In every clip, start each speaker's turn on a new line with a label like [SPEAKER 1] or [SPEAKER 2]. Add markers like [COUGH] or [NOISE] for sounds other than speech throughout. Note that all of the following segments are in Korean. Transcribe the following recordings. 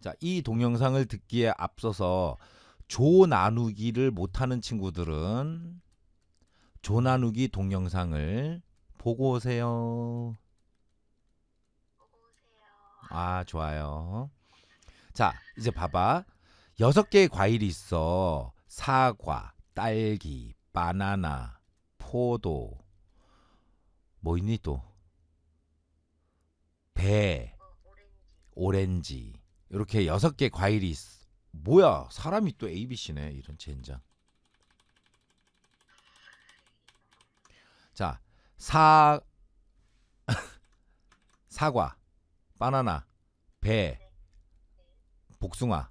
[SPEAKER 1] 자, 이 동영상을 듣기에 앞서서 조 나누기를 못하는 친구들은 조 나누기 동영상을 보고 오세요.
[SPEAKER 2] 보고 오세요.
[SPEAKER 1] 아, 좋아요. 자, 이제 봐봐. 여섯 개의 과일이 있어. 사과, 딸기, 바나나, 포도. 뭐 있니 또? 배,
[SPEAKER 2] 어, 오렌지.
[SPEAKER 1] 이렇게 여섯 개 과일이 있어. 뭐야? 사람이 또 ABC네. 이런 젠장. 자, 사 [LAUGHS] 사과, 바나나, 배, 복숭아,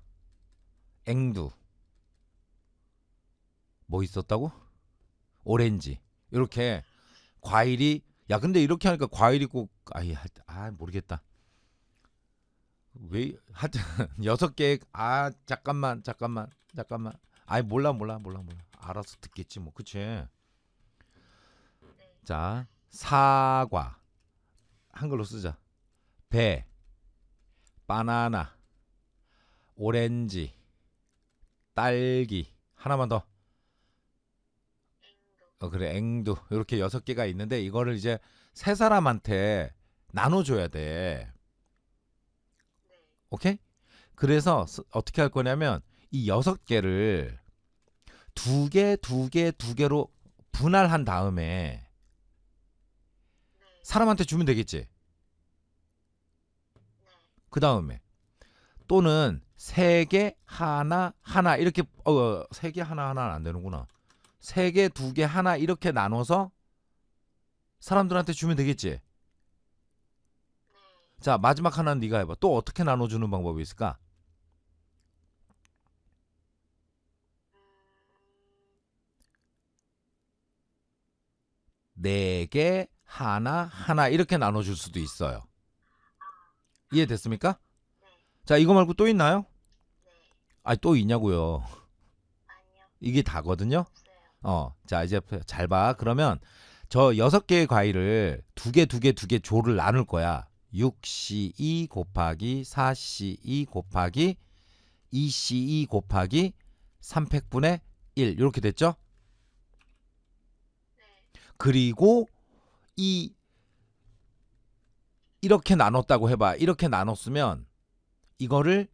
[SPEAKER 1] 앵두. 뭐 있었다고? 오렌지. 이렇게 과일이 야 근데 이렇게 하니까 과일이 꼭 아이 하- 아 모르겠다. 왜 하여튼 [LAUGHS] 여섯 개 아 잠깐만 잠깐만 잠깐만. 아이 몰라 몰라 몰라 몰라. 알아서 듣겠지 뭐. 그치? 자 사과. 한글로 쓰자. 배. 바나나. 오렌지. 딸기. 하나만 더. 어, 그래 앵두. 이렇게 여섯 개가 있는데 이거를 이제 세 사람한테 나눠줘야 돼.
[SPEAKER 2] 네.
[SPEAKER 1] 오케이? 그래서 스- 어떻게 할 거냐면 이 여섯 개를 두 개, 두 개, 두 개로 분할한 다음에
[SPEAKER 2] 네.
[SPEAKER 1] 사람한테 주면 되겠지.
[SPEAKER 2] 네.
[SPEAKER 1] 그 다음에 또는 세 개, 하나, 하나 이렇게 어세 개, 하나, 하나는 안 되는구나. 세 개, 두 개, 하나 이렇게 나눠서 사람들한테 주면 되겠지.
[SPEAKER 2] 네.
[SPEAKER 1] 자 마지막 하나는 네가 해봐. 또 어떻게 나눠주는 방법이 있을까?
[SPEAKER 2] 음.
[SPEAKER 1] 네 개, 하나, 하나 이렇게 나눠줄 수도 있어요. 이해됐습니까?
[SPEAKER 2] 네.
[SPEAKER 1] 자 이거 말고 또 있나요?
[SPEAKER 2] 네.
[SPEAKER 1] 아또 있냐고요. 이게
[SPEAKER 2] 다거든요.
[SPEAKER 1] 어, 자 이제 잘 봐. 그러면 저 여섯 개의 과일을 두 개, 두 개, 두 개 조를 나눌 거야. 6C2 곱하기 4C2 곱하기 2C2 곱하기 300분의 1 이렇게 됐죠?
[SPEAKER 2] 네.
[SPEAKER 1] 그리고 이 이렇게 나눴다고 해봐. 이렇게 나눴으면 이거를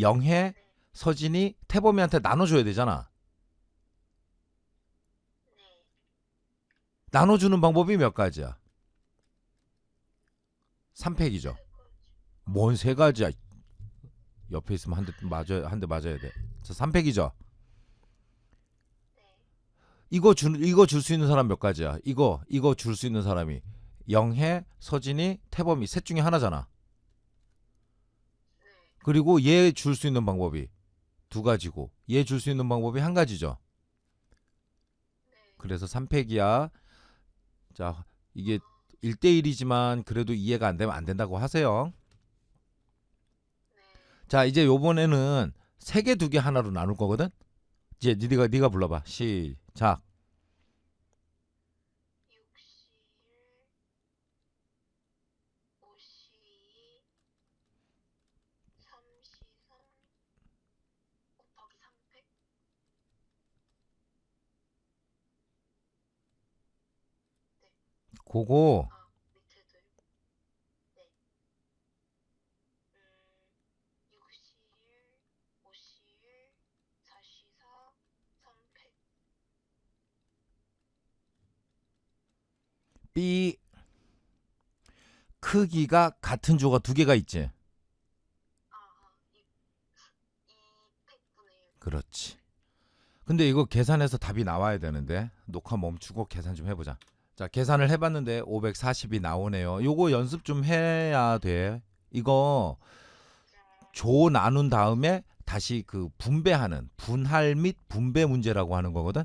[SPEAKER 1] 영혜, 서진이, 태범이한테 나눠줘야 되잖아.
[SPEAKER 2] 네.
[SPEAKER 1] 나눠주는 방법이 몇 가지야? 3팩이죠. 뭔 세 가지야? 옆에 있으면 한 대 맞아 한 대 맞아야 돼. 자, 3팩이죠.
[SPEAKER 2] 네.
[SPEAKER 1] 이거 줄 이거 줄 수 있는 사람 몇 가지야? 이거 이거 줄 수 있는 사람이 영혜, 서진이, 태범이 셋 중에 하나잖아.
[SPEAKER 2] 네.
[SPEAKER 1] 그리고 얘 줄 수 있는 방법이 두 가지고 얘 줄 수 있는 방법이 한 가지죠.
[SPEAKER 2] 네.
[SPEAKER 1] 그래서 3팩이야. 자, 이게 1대1이지만 그래도 이해가 안 되면 안 된다고 하세요.
[SPEAKER 2] 네.
[SPEAKER 1] 자, 이제 요번에는 세 개 두 개 하나로 나눌 거거든. 이제 네가 네가 불러 봐. 시작.
[SPEAKER 2] 6C1 5C2 3C3 곱하기 300
[SPEAKER 1] 그거
[SPEAKER 2] 아 밑에도 있고 네. 음 6C1 5C1 4C4 300
[SPEAKER 1] B 크기가 같은 조가 두 개가 있지.
[SPEAKER 2] 아아 2 200분의 1
[SPEAKER 1] 그렇지. 근데 이거 계산해서 답이 나와야 되는데 녹화 멈추고 계산 좀 해보자. 자 계산을 해봤는데 540이 나오네요. 요거 연습 좀 해야 돼. 이거 조 나눈 다음에 다시 그 분배하는 분할 및 분배 문제라고 하는 거거든.